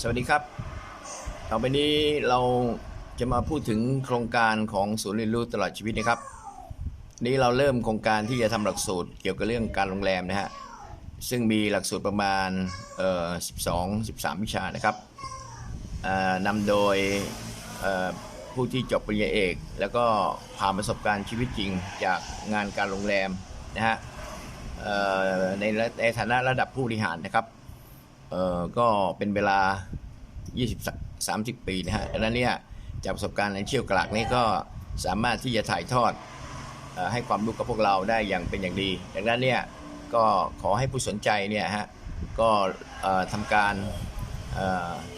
สวัสดีครับ ต่อไปนี้เราจะมาพูดถึงโครงการของศูนย์เรียนรู้ตลอดชีวิตนะครับ นี้เราเริ่มโครงการที่จะทำหลักสูตรเกี่ยวกับเรื่องการโรงแรมนะฮะ ซึ่งมีหลักสูตรประมาณเอ่อ12 13 วิชานะครับนำโดยผู้ที่จบปริญญาเอก แล้วก็ผ่านประสบการณ์ชีวิตจริงจากงานการโรงแรมนะฮะในระในฐานะระดับผู้บริหารนะครับ เอ่อก็เป็นเวลา 20 30 ปีนะฮะดังนั้นเนี่ยจากประสบการณ์ในเชี่ยวกรากนี้ก็สามารถที่จะถ่ายทอดออให้ความรู้กับพวกเราได้อย่างเป็นอย่างดี ดังนั้นเนี่ยก็ขอให้ผู้สนใจเนี่ยฮะก็ทำการ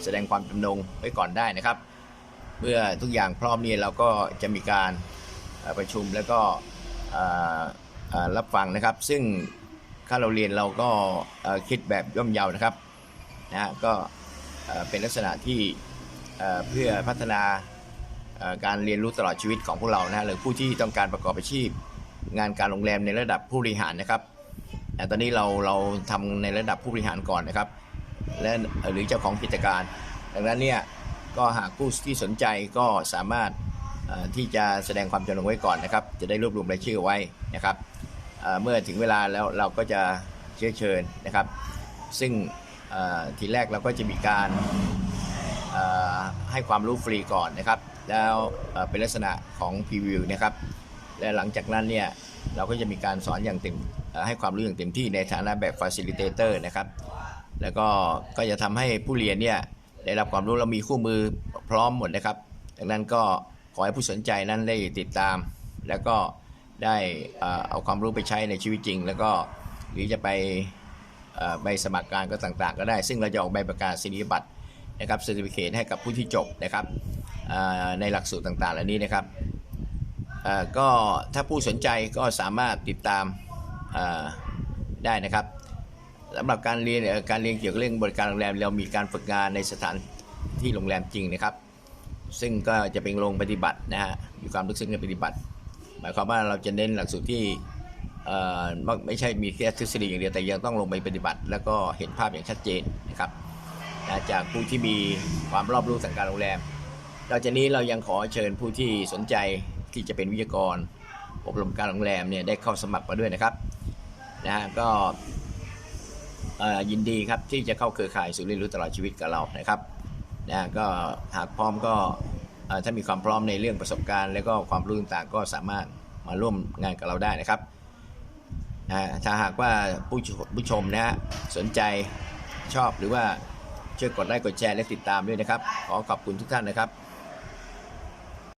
แสดงความจำนงไว้ก่อนได้นะครับเมื่อทุกอย่างพร้อมเนี่ยเราก็จะมีการประชุมแล้วก็รับฟังนะครับ ซึ่งค่าเราเรียนเราก็คิดแบบย่อมเยานะครับ นะฮะก็เป็นลักษณะที่เพื่อพัฒนาการเรียนรู้ตลอดชีวิตของพวกเรานะฮะหรือผู้ที่ต้องการประกอบอาชีพ งานการโรงแรมในระดับผู้บริหารนะครับแต่ตอนนี้เราเราทำในระดับผู้บริหารก่อนนะครับ และหรือเจ้าของกิจการ ดังนั้นเนี่ยก็หากผู้ที่สนใจก็สามารถที่จะแสดงความจำนงไว้ก่อนนะครับ จะได้รวบรวมรายชื่อไว้นะครับเมื่อถึงเวลาแล้วเราก็จะเชื้อเชิญนะครับ ซึ่ง ทีแรกเราก็จะมีการให้ความรู้ฟรีก่อนนะครับ แล้วเป็นลักษณะของพรีวิวนะครับ และหลังจากนั้นเนี่ยเราก็จะมีการสอนอย่างเต็มให้ความรู้อย่างเต็มที่ในฐานะแบบ Facilitator นะครับ แล้วก็ก็จะทำให้ผู้เรียนเนี่ยได้รับความรู้เรามีคู่มือพร้อมหมดนะครับดังนั้นก็ขอให้ผู้สนใจนั้นได้ติดตาม แล้วก็ได้เอาความรู้ไปใช้ในชีวิตจริง แล้วก็หรือจะไป ใบสมัครการก็ต่างๆ ก็ได้ ซึ่งเราจะออกใบประกาศนียบัตรนะครับเซอร์ติฟิเคให้กับผู้ที่จบนะครับในหลักสูตรต่างๆเหล่านี้นะครับก็ถ้าผู้สนใจก็สามารถติดตามได้นะครับสำหรับการเรียนการเรียนเกี่ยวกับเรื่องบริการโรงแรมเรามีการฝึกงานในสถานที่โรงแรมจริงนะครับ ซึ่งก็จะเป็นลงปฏิบัตินะฮะมีความลึกซึ้งในปฏิบัติ หมายความว่าเราจะเน้นหลักสูตรที่ ไม่ใช่มีแค่ทฤษฎีอย่างเดียวแต่ยังต้องลงไปปฏิบัติ แล้วก็เห็นภาพอย่างชัดเจนนะครับจากผู้ที่มีความรอบรู้ทางการโรงแรมนอกจากนี้เรายังขอเชิญผู้ที่สนใจที่จะเป็นวิทยากร อบรมการโรงแรมเนี่ยได้เข้าสมัครมาด้วยนะครับนะฮะก็ยินดีครับที่จะเข้าเครือข่ายศูนย์เรียนรู้ตลอดชีวิตกับเรานะครับนะก็หากพร้อมก็ถ้ามีความพร้อมในเรื่องประสบการณ์ และก็ความรู้ต่างๆก็สามารถมาร่วมงานกับเราได้นะครับ นะถ้าหากว่าผู้ผู้ชมนะฮะสนใจชอบหรือว่าช่วยกดไลค์กดแชร์และติดตามด้วยนะครับ ขอขอบคุณทุกท่านนะครับ